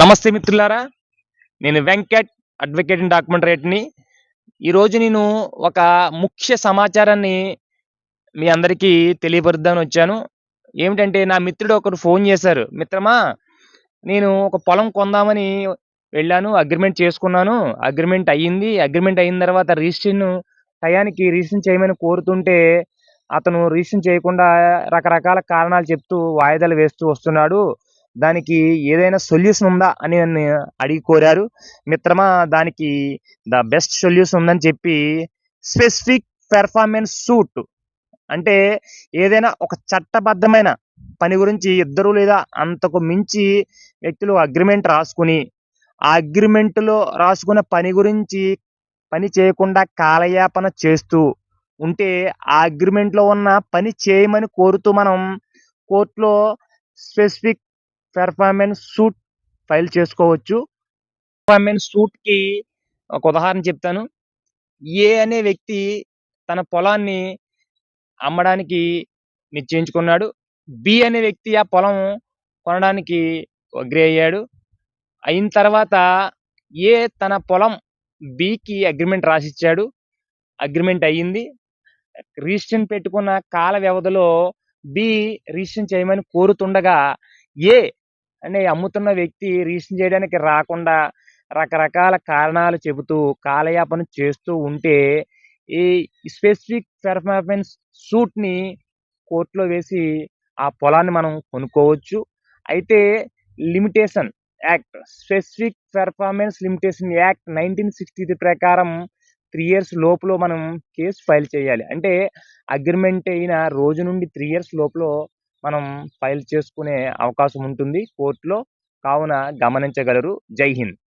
నమస్తే మిత్రులారా నేను వెంకట్ అడ్వకేట్ అండ్ డాక్యుమెంట్ రేట్ని ఈరోజు నేను ఒక ముఖ్య సమాచారాన్ని మీ అందరికీ తెలియపరుద్దామని వచ్చాను. ఏమిటంటే నా మిత్రుడు ఒకరు ఫోన్ చేశారు. మిత్రమా నేను ఒక పొలం కొందామని వెళ్ళాను అగ్రిమెంట్ చేసుకున్నాను. అగ్రిమెంట్ అయ్యింది. అగ్రిమెంట్ అయిన తర్వాత రిజిస్ట్రేషన్ టయానికి రిజిస్ట్రేషన్ చేయమని కోరుతుంటే అతను రిజిస్ట్రేషన్ చేయకుండా రకరకాల కారణాలు చెప్తూ వాయిదాలు వేస్తూ వస్తున్నాడు. దానికి ఏదైనా సొల్యూషన్ ఉందా అని నన్ను అడిగి కోరారు. మిత్రమా దానికి ద బెస్ట్ సొల్యూషన్ ఉందని చెప్పి స్పెసిఫిక్ పెర్ఫార్మెన్స్ సూట్ అంటే ఏదైనా ఒక చట్టబద్ధమైన పని గురించి ఇద్దరు లేదా అంతకు మించి వ్యక్తులు అగ్రిమెంట్ రాసుకుని ఆ అగ్రిమెంట్లో రాసుకున్న పని గురించి పని చేయకుండా కాలయాపన చేస్తూ ఉంటే ఆ అగ్రిమెంట్లో ఉన్న పని చేయమని కోరుతూ మనం కోర్టులో స్పెసిఫిక్ పెర్ఫార్మెన్స్ సూట్ ఫైల్ చేసుకోవచ్చు. పెర్ఫార్మెన్స్ సూట్కి ఒక ఉదాహరణ చెప్తాను. ఏ అనే వ్యక్తి తన పొలాన్ని అమ్మడానికి నిశ్చయించుకున్నాడు. బి అనే వ్యక్తి ఆ పొలం కొనడానికి అగ్రి అయ్యాడు. అయిన తర్వాత ఏ తన పొలం బికి అగ్రిమెంట్ రాసిచ్చాడు. అగ్రిమెంట్ అయ్యింది. రిజిస్ట్రేషన్ పెట్టుకున్న కాల వ్యవధిలో బి రిజిస్ట్రేషన్ చేయమని కోరుతుండగా ఏ అంటే అమ్ముతున్న వ్యక్తి రిజిస్ట్రేషన్ చేయడానికి రాకుండా రకరకాల కారణాలు చెబుతూ కాలయాపన చేస్తూ ఉంటే ఈ స్పెసిఫిక్ పెర్ఫార్మెన్స్ సూట్ని కోర్టులో వేసి ఆ పొలాన్ని మనం కొనుక్కోవచ్చు. అయితే limitation act specific performance limitation act nineteen sixty ప్రకారం త్రీ ఇయర్స్ లోపల మనం కేసు ఫైల్ చేయాలి. అంటే అగ్రిమెంట్ అయిన రోజు నుండి త్రీ ఇయర్స్ లోపల మనం ఫైల్ చేసుకునే అవకాశం ఉంటుంది కోర్టులో. కావున గమనించగలరు. జై హింద్.